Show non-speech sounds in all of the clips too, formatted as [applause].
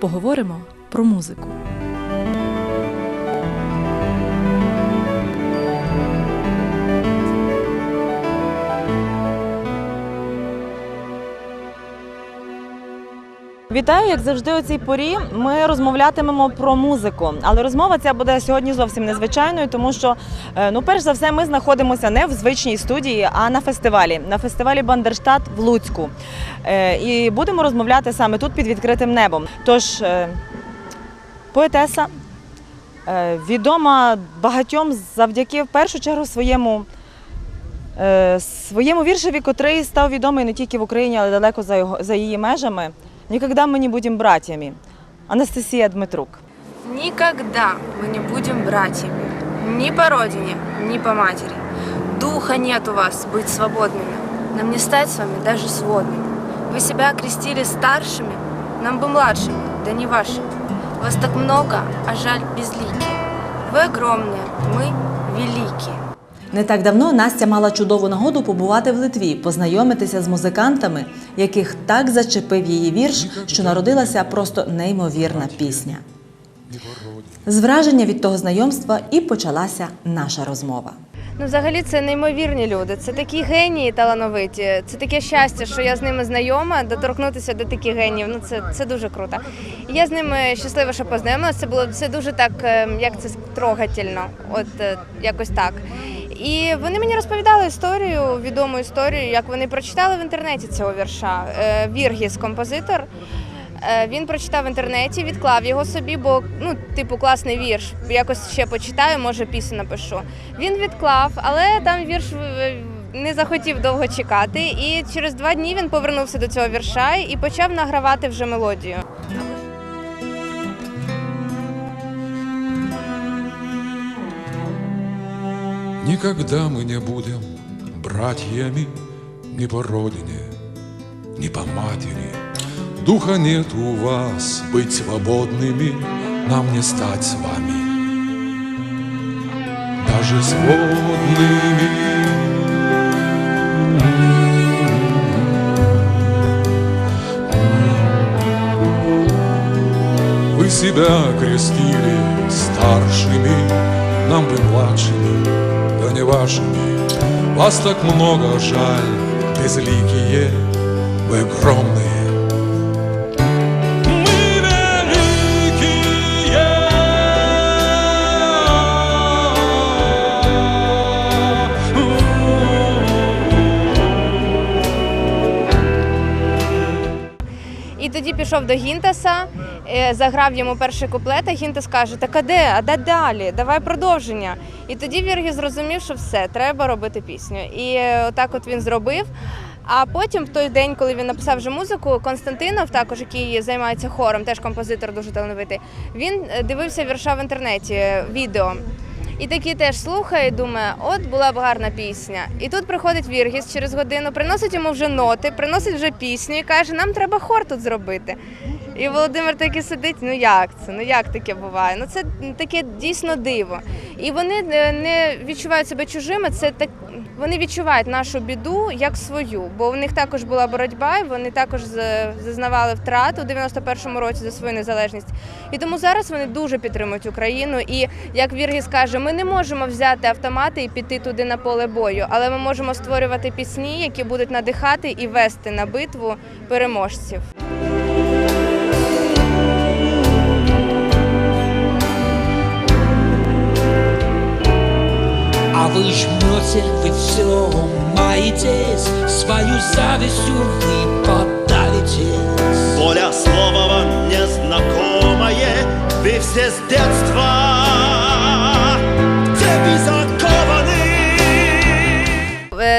поговоримо про музику. Вітаю, як завжди, у цій порі. Ми розмовлятимемо про музику, але розмова ця буде сьогодні зовсім незвичайною, тому що, е, ну, перш за все, ми знаходимося не в звичній студії, а на фестивалі. На фестивалі Бандерштат в Луцьку. Е, І будемо розмовляти саме тут під відкритим небом. Тож, е, поетеса відома багатьом завдяки в першу чергу своєму. Своєму віршеві, котрий став відомий не тільки в Україні, але далеко за, його, за її межами. Ніколи ми не будемо братями. Анастасія Дмитрук. Никогда мы не будем братьями. Ни по родине, ни по матери. Духа нет у вас быть свободными. Нам не стать с вами даже сводными. Вы себя окрестили старшими, нам бы младшими, да не вашими. Вас так много, а жаль безликие. Вы огромные, мы великие. Не так давно Настя мала чудову нагоду побувати в Литві, познайомитися з музикантами, яких так зачепив її вірш, що народилася просто неймовірна пісня. З враження від того знайомства і почалася наша розмова. Ну, взагалі, це неймовірні люди. Це такі генії талановиті. Це таке щастя, що я з ними знайома, доторкнутися до таких геніїв. Ну це, це дуже круто. Я з ними щаслива, що познайомилася. Це було це дуже так, е, як це трогательно, от е, якось так. І вони мені розповідали історію, відому історію, як вони прочитали в інтернеті цього вірша. Е, Віргіс, композитор. Е, Він прочитав в інтернеті, відклав його собі, бо ну, типу, класний вірш. Якось ще почитаю, може пісню напишу. Він відклав, але там вірш е, не захотів довго чекати. І через два дні він повернувся до цього вірша і почав награвати вже мелодію. Никогда мы не будем братьями ни по родине, ни по матери. Духа нет у вас быть свободными, нам не стать с вами. Даже сводными. Себя крестили старшими, нам бы младшими, не вашими. Вас так много жаль, безликие, вы огромные. І тоді пішов до Гінтаса, е, заграв йому перший куплет, а Гінтас каже: Так а де? А де далі? Давай продовження. І тоді Віргі зрозумів, що все, треба робити пісню. І е, отак от він зробив. А потім, в той день, коли він написав вже музику, Константинов, також який займається хором, теж композитор дуже талановитий, він е, дивився вірша в інтернеті, відео. І такі теж слухає думає, от була б гарна пісня. І тут приходить Віргіс через годину, приносить йому вже ноти, приносить вже пісню і каже, нам треба хор тут зробити. І Володимир такий сидить, ну як це? Ну як таке буває? Ну це таке дійсно диво. І вони е, не відчувають себе чужими. Це так вони відчувають нашу біду як свою, бо в них також була боротьба, і вони також зазнавали втрат у 91-му році за свою незалежність. І тому зараз вони дуже підтримують Україну. І як Віргіс каже, ми не можемо взяти автомати і піти туди на поле бою, але ми можемо створювати пісні, які будуть надихати і вести на битву переможців. вы жмете, вы все маетесь, свою завистью вы подавитесь. Воля слова вам незнакомое, вы все с детства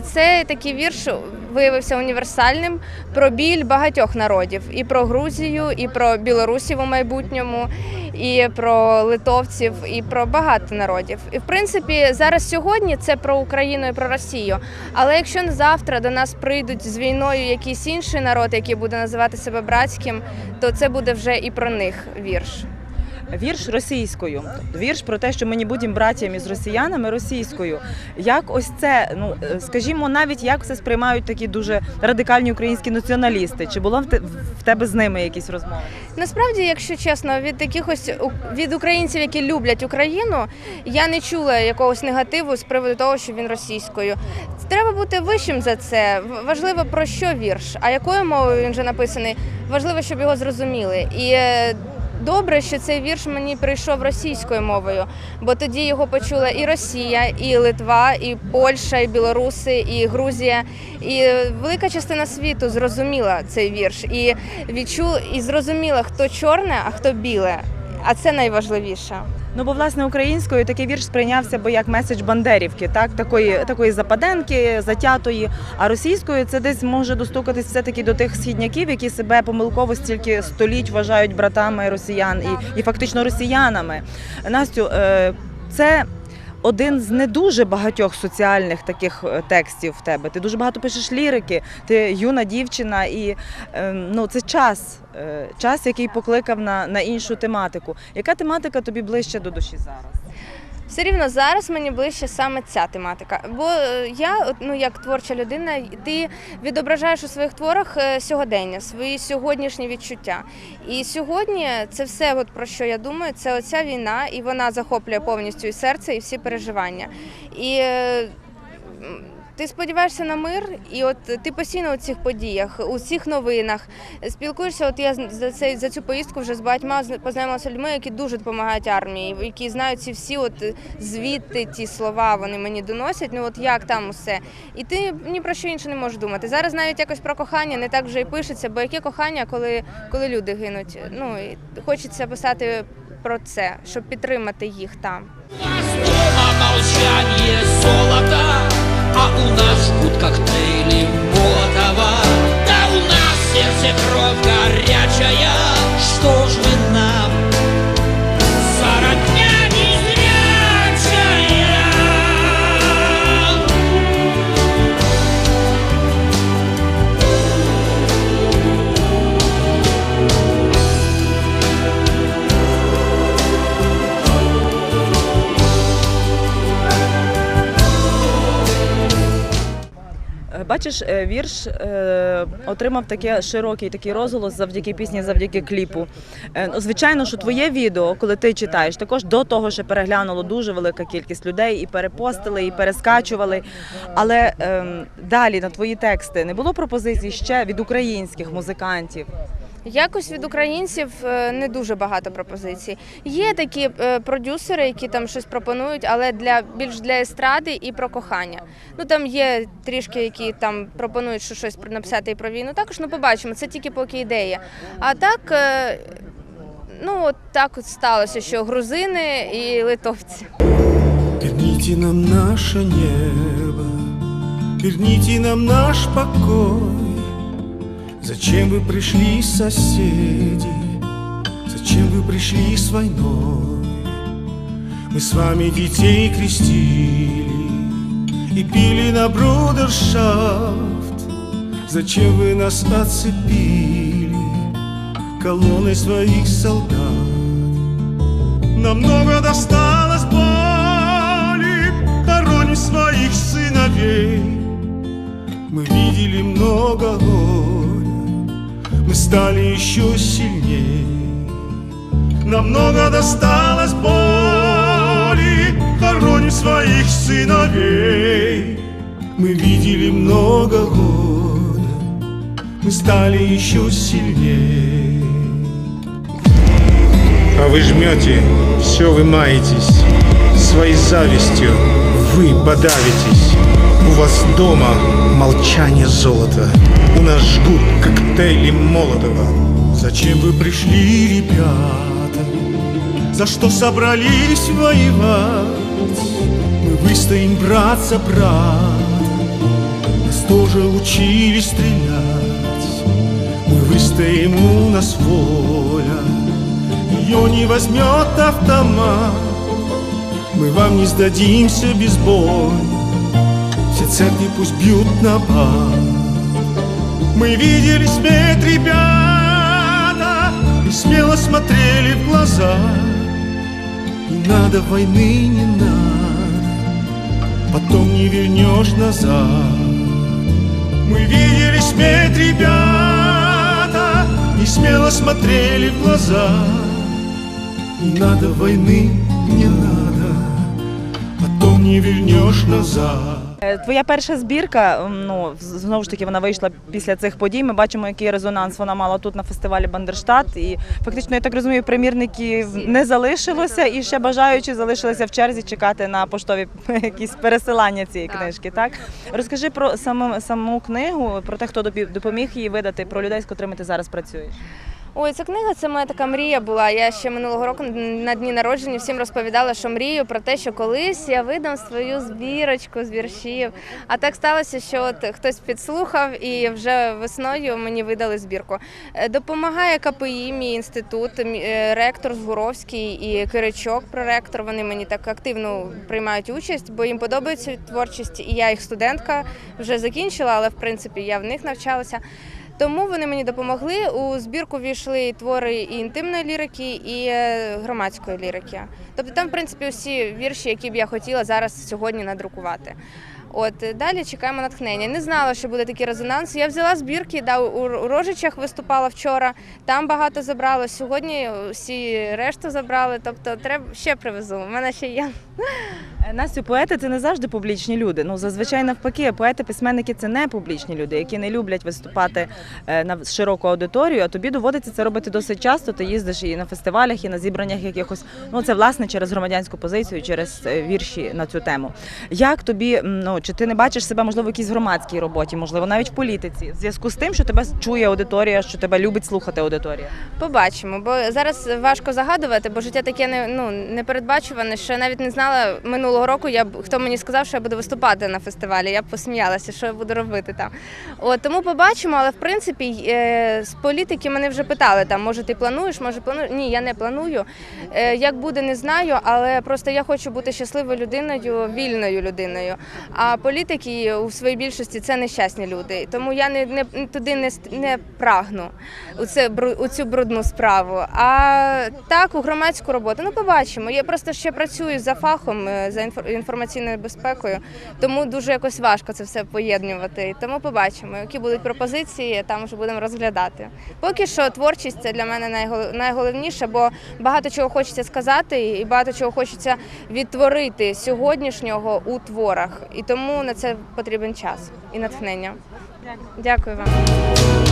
Це такий вірш виявився універсальним про біль багатьох народів: і про Грузію, і про білорусів у майбутньому, і про литовців, і про багато народів. І в принципі, зараз сьогодні це про Україну і про Росію. Але якщо завтра до нас прийдуть з війною якийсь інший народ, який буде називати себе братським, то це буде вже і про них вірш. Вірш російською, вірш про те, що ми не будемо братями з росіянами російською. Як ось це, ну е, скажімо, навіть як це сприймають такі дуже радикальні українські націоналісти? Чи було в те- в тебе з ними якісь розмови? Насправді, якщо чесно, від якихось від українців, які люблять Україну, я не чула якогось негативу з приводу того, що він російською. Треба бути вищим за це. Важливо про що вірш, а якою мовою він вже написаний. Важливо, щоб його зрозуміли. І е, добре, що цей вірш мені прийшов російською мовою, бо тоді його почула і Росія, і Литва, і Польща, і Білоруси, і Грузія. І велика частина світу зрозуміла цей вірш і відчула і зрозуміла, хто чорне, а хто біле. А це найважливіше. Ну бо власне українською такий вірш сприйнявся би як меседж бандерівки, так такої такої западенки, затятої. А російською це десь може достукатись все таки до тих східняків, які себе помилково стільки століть вважають братами росіян і, і фактично росіянами. Настю, е, це. Один з не дуже багатьох соціальних таких е, текстів в тебе. Ти дуже багато пишеш лірики, ти юна дівчина, і е, ну це час, е, час, який покликав на, на іншу тематику. Яка тематика тобі ближче до душі зараз? Все рівно зараз мені ближче саме ця тематика. Бо е, я, ну як творча людина, ти відображаєш у своїх творах е, сьогодення, свої сьогоднішні відчуття. І сьогодні це все, от про що я думаю, це оця війна, і вона захоплює повністю і серце, і всі переживання. І е, ти сподіваєшся на мир, і от ти постійно у цих подіях, у цих новинах спілкуєшся. От я за цей за цю поїздку вже з багатьма познайомилася людьми, які дуже допомагають армії, які знають ці всі, от звідти ті слова вони мені доносять. Ну от як там усе, і ти ні про що інше не можеш думати. Зараз навіть якось про кохання не так вже і пишеться, бо яке кохання, коли, коли люди гинуть. Ну і хочеться писати про це, щоб підтримати їх там. Дома молчание золота, а у нас жгут коктейли Молотова. Да у нас сердце кровь горячая, что ж вы нам? Бачиш, е, вірш е, отримав таке широкий такий розголос завдяки пісні, завдяки кліпу. Е, ну, звичайно, що твоє відео, коли ти читаєш, також до того ще переглянуло дуже велика кількість людей і перепостили, і перескачували. Але ем, далі на твої тексти не було пропозицій ще від українських музикантів. Якось від українців е, не дуже багато пропозицій. Є такі е, продюсери, які там щось пропонують, але для більш для естради і про кохання. Ну там є трішки, які там пропонують що щось написати і про війну. Також ну побачимо. Це тільки поки ідея. А так, е, ну от так от сталося, що грузини і литовці. Верните нам наше небо, верните нам наш покой. Зачем вы пришли, соседи? Зачем вы пришли с войной? Мы с вами детей крестили и пили на брудершафт. Зачем вы нас оцепили колонной своих солдат? Нам много досталось боли, хороним своих сыновей. Мы видели много мы стали еще сильнее. Нам много досталось боли, хороним своих сыновей. Мы видели много горя, мы стали еще сильнее. А вы жмете, все вы маетесь, своей завистью вы подавитесь. У вас дома молчание золота, у нас жгут коктейли Молотова. Зачем вы пришли, ребята? За что собрались воевать? Мы выстоим, брат за брата. Нас тоже учили стрелять. Мы выстоим, у нас воля. Ее не возьмет автомат Мы вам не сдадимся без боя Все церкви пусть бьют на бал. Мы видели смерть, ребята И смело смотрели в глаза. Не надо войны, не надо Потом не вернешь назад. Мы видели смерть, ребята И смело смотрели в глаза. Не надо войны, не надо Потом не вернешь назад Твоя перша збірка, ну знову ж таки, вона вийшла після цих подій. Ми бачимо, який резонанс вона мала тут на фестивалі Бандерштат. І фактично, я так розумію, примірників не залишилося, і ще бажаючі залишилися в черзі чекати на поштові [laughs] якісь пересилання цієї книжки. Так розкажи про саму саму книгу, про те, хто допоміг її видати, про людей, з котрими ти зараз працюєш. Ой, ця книга це моя така мрія була. Я ще минулого року на дні народження всім розповідала, що мрію про те, що колись я видам свою збірочку з віршів. А так сталося, що от хтось підслухав і вже весною мені видали збірку. Е, Допомагає КПІ, мій інститут, е, ректор Згуровський і Киричок, проректор. Вони мені так активно приймають участь, бо їм подобається творчість. І я їх студентка вже закінчила, але в принципі я в них навчалася. Тому вони мені допомогли. У збірку війшли і твори і інтимної лірики, і е, громадської лірики. Тобто там, в принципі, усі вірші, які б я хотіла зараз сьогодні надрукувати. От е, далі чекаємо натхнення. Не знала, що буде такий резонанс. Я взяла збірки, да, у, Рожичах виступала вчора. Там багато забрало. Сьогодні всі решту забрали. Тобто, треба ще привезу. У мене ще є. Е, Настю, поети це не завжди публічні люди. Ну зазвичай навпаки, поети, письменники це не публічні люди, які не люблять виступати е, на широку аудиторію. А тобі доводиться це робити досить часто. Ти їздиш і на фестивалях, і на зібраннях якихось. Ну це власне через громадянську позицію, через вірші на цю тему. Як тобі ну чи ти не бачиш себе можливо в якійсь громадській роботі, можливо, навіть в політиці, в зв'язку з тим, що тебе чує аудиторія, що тебе любить слухати аудиторія? Побачимо, бо зараз важко загадувати, бо життя таке не ну непередбачуване, що я навіть не знала минулого року. Я хто мені сказав, що я буду виступати на фестивалі. Я б посміялася, що я буду робити там. От тому побачимо, але в принципі е, з політики мене вже питали там, може ти плануєш, може плануєш. Ні, я не планую. Е, як буде, не знаю, але просто я хочу бути щасливою людиною, вільною людиною. А політики у своїй більшості це нещасні люди. Тому я не, не туди не, не прагну у це у цю брудну справу. А так, у громадську роботу. Ну, побачимо. Я просто ще працюю за фахом е, за інфор- інформаційною безпекою, тому дуже якось важко це все поєднувати. Тому побачимо, які будуть пропозиції, там вже будемо розглядати. Поки що творчість це для мене найгол- найголовніше, бо багато чого хочеться сказати, і багато чого хочеться відтворити сьогоднішнього у творах. І тому на це потрібен час і натхнення. Дякую вам.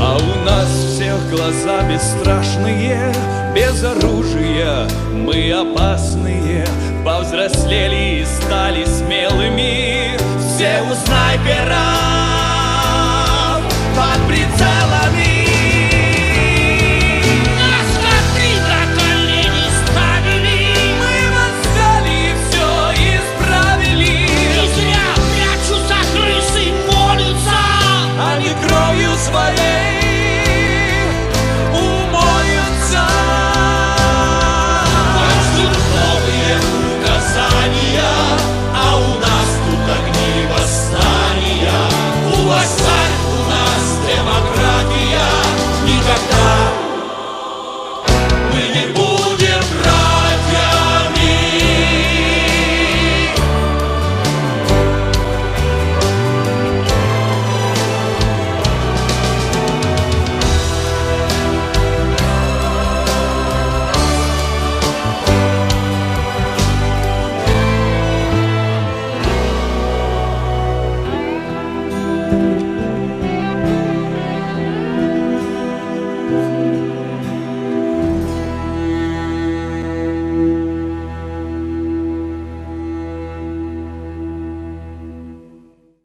А у нас всех глаза бесстрашные, без оружия мы опасные, повзрослели и стали смелыми. Все у снайперов под прицелами.